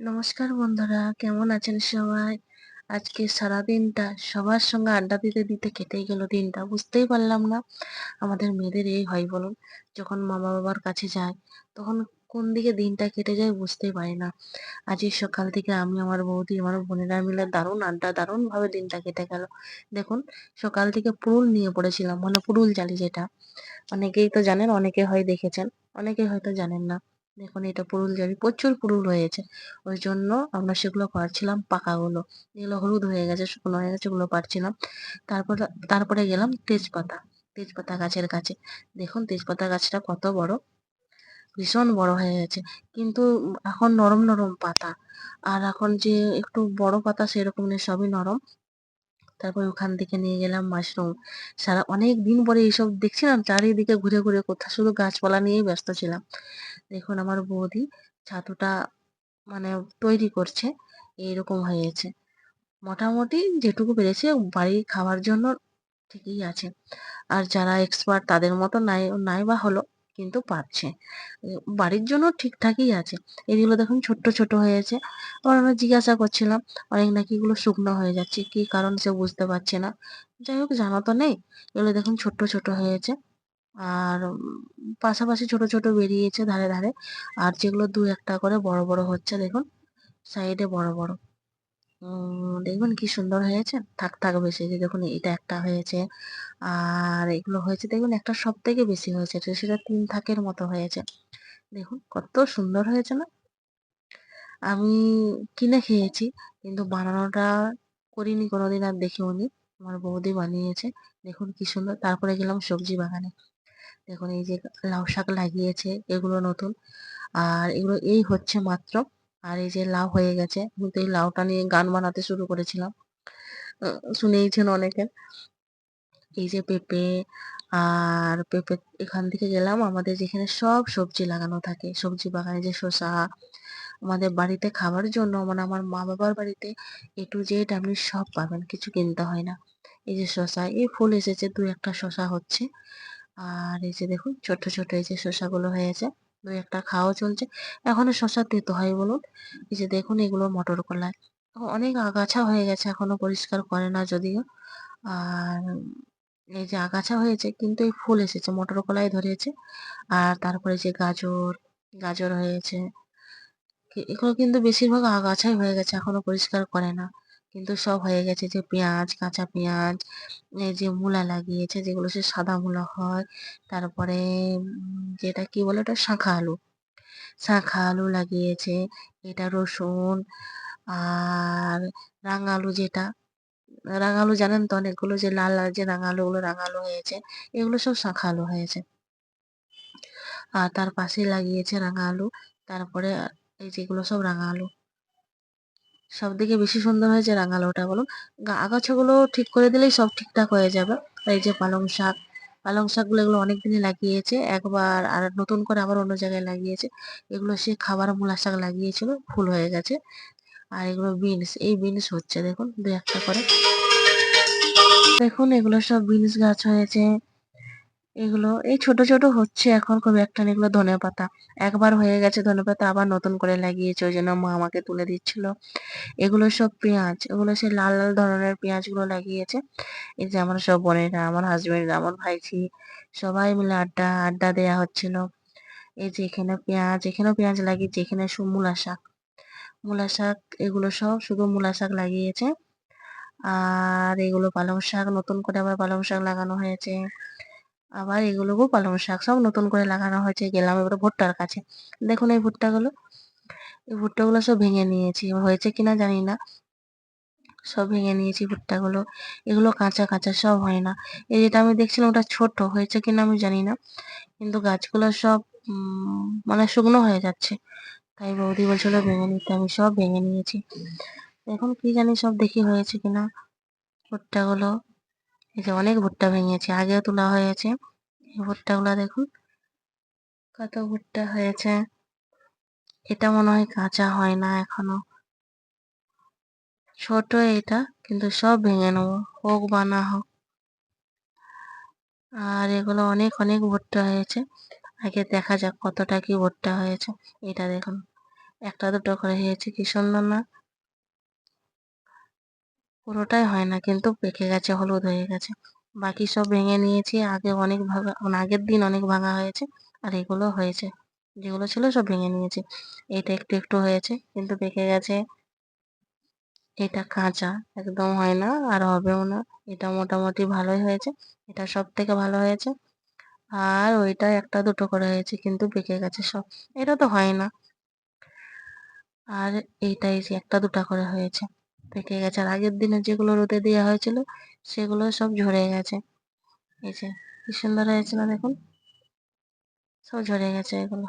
নমস্কার বন্ধুরা, কেমন আছেন সবাই? আজকে সারা দিনটা সবার সঙ্গে আড্ডা দিতে দিতে কেটেই গেল দিনটা, বুঝতেই পারলাম না আমাদের মেয়েদের এই হয় বলুন, যখন মা বাবার কাছে যায়, তখন কোন দিকে দিনটা কেটে যায় বুঝতেই পারি না। আজ সকাল থেকে আমি আমার বৌদি, আমার বোনেরা মিলে দারুণ আড্ডা দারুণ ভাবে দিনটা কেটে গেল। দেখুন, সকাল থেকে পুরুল নিয়ে পড়েছিলাম মানে পুরুল জালি যেটা। অনেকেই তো জানেন, অনেকে হয় দেখেছেন, অনেকে হয়তো জানেন না। দেখুন, এটা পুরুল জারি প্রচুর পুরুল হয়েছে। ওই জন্য আমরা সেগুলো পারছিলাম, পাকাগুলো। যেগুলো হলুদ হয়ে গেছে, শুকনো হয়ে গেছে, ওগুলো পারছিলাম। তারপরে তারপরে গেলাম তেজপাতা তেজপাতা গাছের কাছে। দেখুন, তেজপাতা গাছটা কত বড়, ভীষণ বড় হয়ে গেছে। কিন্তু এখন নরম নরম পাতা। আর এখন যে একটু বড় পাতা, সেরকম নেই, সবই নরম। তারপর ওখান থেকে নিয়ে গেলাম মাশরুম সারা অনেক দিন পরে এইসব দেখছিলাম, চারিদিকে ঘুরে ঘুরে কোথা শুধু গাছপালা নিয়েই ব্যস্ত ছিলাম। দেখুন আমার বৌদি ছাতুটা মানে তৈরি করছে, এইরকম হয়েছে। মোটামুটি যেটুকু পেরেছে বাড়ির খাওয়ার জন্য ঠিকই আছে। আর যারা এক্সপার্ট তাদের মতো নাই নাই বা হলো। কিন্তু পাচ্ছে। বাড়ির জন্য ঠিকঠাকই আছে। এগুলো দেখুন ছোট্ট ছোট হয়েছে। আবার আমরা জিজ্ঞাসা করছিলাম, অনেক নাকি এগুলো শুকনো হয়ে যাচ্ছে, কি কারণ সে বুঝতে পারছে না। যাই হোক, জানা তো নেই। এগুলো দেখুন ছোট্ট ছোট হয়েছে। আর পাশাপাশি ছোট ছোট বেরিয়েছে ধারে ধারে। আর যেগুলো দু একটা করে বড় বড় হচ্ছে দেখুন, সাইডে বড় বড়। দেখবেন কি সুন্দর হয়েছে? থাক থাক বেশি যে দেখুন এটা একটা হয়েছে। আর এগুলো হয়েছে দেখবেন একটা সব থেকে বেশি হয়েছে সেটা তিন থাকের মতো হয়েছে। দেখুন কত সুন্দর হয়েছে না? আমি কিনে খেয়েছি, কিন্তু বানানোটা করিনি, কোনোদিন আর দেখিওনি আমার বৌদি বানিয়েছে, দেখুন কি সুন্দর। তারপরে গেলাম সবজি বাগানে। দেখুন এই যে লাউ শাক লাগিয়েছে, এগুলো নতুন। আর এগুলো, এই হচ্ছে মাত্র আর এই যে লাউ হয়ে গেছে কিন্তু এই লাউটা নিয়ে গান বানাতে শুরু করেছিলাম। শুনেইছেন অনেকে। এই যে পেঁপে আর পেঁপে এখান থেকে গেলাম, আমাদের যেখানে সব সবজি লাগানো থাকে। সবজি বাগানে যে শসা, আমাদের বাড়িতে খাবার জন্য মানে আমার মা বাবার বাড়িতে এ টু জেড আপনি সব পাবেন, কিছু কিনতে হয় না। এই যে শসা, এই ফুল এসেছে, দু একটা শসা হচ্ছে। আর এই যে দেখুন ছোট ছোট এই যে শসাগুলো হয়েছে। দুই একটা খাওয়া চলছে। এখনও শসা তেতো হয় বলুন। এই যে দেখুন এগুলো মটর কলাই অনেক আগাছা হয়ে গেছে, এখনও পরিষ্কার করে না যদিও। আর এই যে আগাছা হয়েছে কিন্তু এই ফুল এসেছে, মটর কলাই ধরেছে। আর তারপরে যে গাজর গাজর হয়েছে। এগুলো কিন্তু বেশিরভাগ আগাছাই হয়ে গেছে, এখনও পরিষ্কার করে না। কিন্তু সব হয়ে গেছে যে পেঁয়াজ, কাঁচা পেঁয়াজ যে মূলা লাগিয়েছে যেগুলো সে সাদা মূলা হয়, তারপরে যেটা কি বলে ওটা, শাঁখা আলু। শাঁখা আলু লাগিয়েছে, এটা রসুন আর রাঙা আলু যেটা রাঙা আলু জানেন তো অনেকগুলো যে লাল লাল যে রাঙা আলুগুলো রাঙা আলু হয়েছে, এগুলো সব শাঁখা আলু হয়েছে। আর তার পাশে লাগিয়েছে রাঙা আলু তারপরে এই যেগুলো সব রাঙা আলু সব থেকে বেশি সুন্দর হয়েছে রাঙালোটা বলুন। আগাছাগুলো ঠিক করে দিলেই সব ঠিকঠাক হয়ে যাবে। এই যে পালং শাক, পালং শাকগুলো এগুলো অনেক দিনই লাগিয়েছে। একবার আর নতুন করে আবার অন্য জায়গায় লাগিয়েছে। এগুলো সে খাবার মূলা শাক লাগিয়েছিল, ফুল হয়ে গেছে। আর এগুলো বিনস, এই বিনস হচ্ছে, দেখুন, দু একটা করে। দেখুন, এগুলো সব বিনস গাছ হয়েছে। এগুলো, এই ছোট ছোট হচ্ছে এখন খুব একটা এগুলো ধনে পাতা। একবার হয়ে গেছে ধনে পাতা, আবার নতুন করে লাগিয়েছে, ওই জন্য মা আমাকে তুলে দিচ্ছিল। এগুলো সব পেঁয়াজ, এগুলো সে লাল লাল ধরনের পেঁয়াজগুলো লাগিয়েছে। এই যে আমার সব বোনেরা, আমার হাজবেন্ড আমার ভাইঝি, সবাই মিলে আড্ডা আড্ডা দেয়া হচ্ছিল। এই যে এখানে পেঁয়াজ, এখানেও পেঁয়াজ লাগিয়েছে, এখানে সব মূলা শাক। মূলা শাক, এগুলো সব শুধু মূলা শাক লাগিয়েছে। আর এগুলো পালং শাক, নতুন করে আবার পালং শাক লাগানো হয়েছে। আবার এগুলোকেও পালং শাক সব নতুন করে লাগানো হয়েছে, গেলাম এবারে ভুট্টার কাছে। দেখুন এই ভুট্টাগুলো এই ভুট্টাগুলো সব ভেঙে নিয়েছি, হয়েছে কিনা জানি না। সব ভেঙে নিয়েছি ভুট্টাগুলো, এগুলো কাঁচা কাঁচা সব হয় না। এই যেটা আমি দেখছিলাম ওটা ছোট, হয়েছে কিনা আমি জানি না। কিন্তু গাছগুলো সব মানে শুকনো হয়ে যাচ্ছে। তাই বৌদি বলছিল ভেঙে নিতে, আমি সব ভেঙে নিয়েছি। এখন কি জানি সব দেখি হয়েছে কিনা। ভুট্টাগুলো এই যে অনেক ভুট্টা ভেঙেছে, আগেও তোলা হয়েছে। এই ভুট্টাগুলো দেখুন, কত ভুট্টা হয়েছে। এটা মনে হয় কাঁচা হয় না এখনও। ছোট এটা, কিন্তু সব ভেঙে নেব, হোক বা না হোক। আর এগুলো অনেক অনেক ভুট্টা হয়েছে। আগে দেখা যাক কতটা কি ভুট্টা হয়েছে। এটা দেখুন, একটা দুটো করে হয়েছে, কি সুন্দর না? পুরোটাই হয় না, কিন্তু পেকে গেছে, হলুদ হয়ে গেছে। বাকি সব ভেঙে নিয়েছি, আগে অনেক ভাঙা মানে আগের দিন অনেক ভাঙা হয়েছে, আর এগুলো হয়েছে। যেগুলো ছিল সব ভেঙে নিয়েছি। এটা একটু একটু হয়েছে, কিন্তু পেকে গেছে। এটা কাঁচা, একদম হয় না, আর হবেও না। এটা মোটামুটি ভালোই হয়েছে, এটা সব থেকে ভালো হয়েছে। আর ওইটা একটা দুটো করে হয়েছে, কিন্তু পেকে গেছে সব। এটা তো হয় না। আর এইটাই একটা দুটা করে হয়েছে। পেকে গেছে। আর আগের দিনে যেগুলো রোদে দেওয়া হয়েছিল, সেগুলো সব ঝরে গেছে। এই যে, কি সুন্দর হয়েছে না দেখুন। সব ঝরে গেছে এগুলো।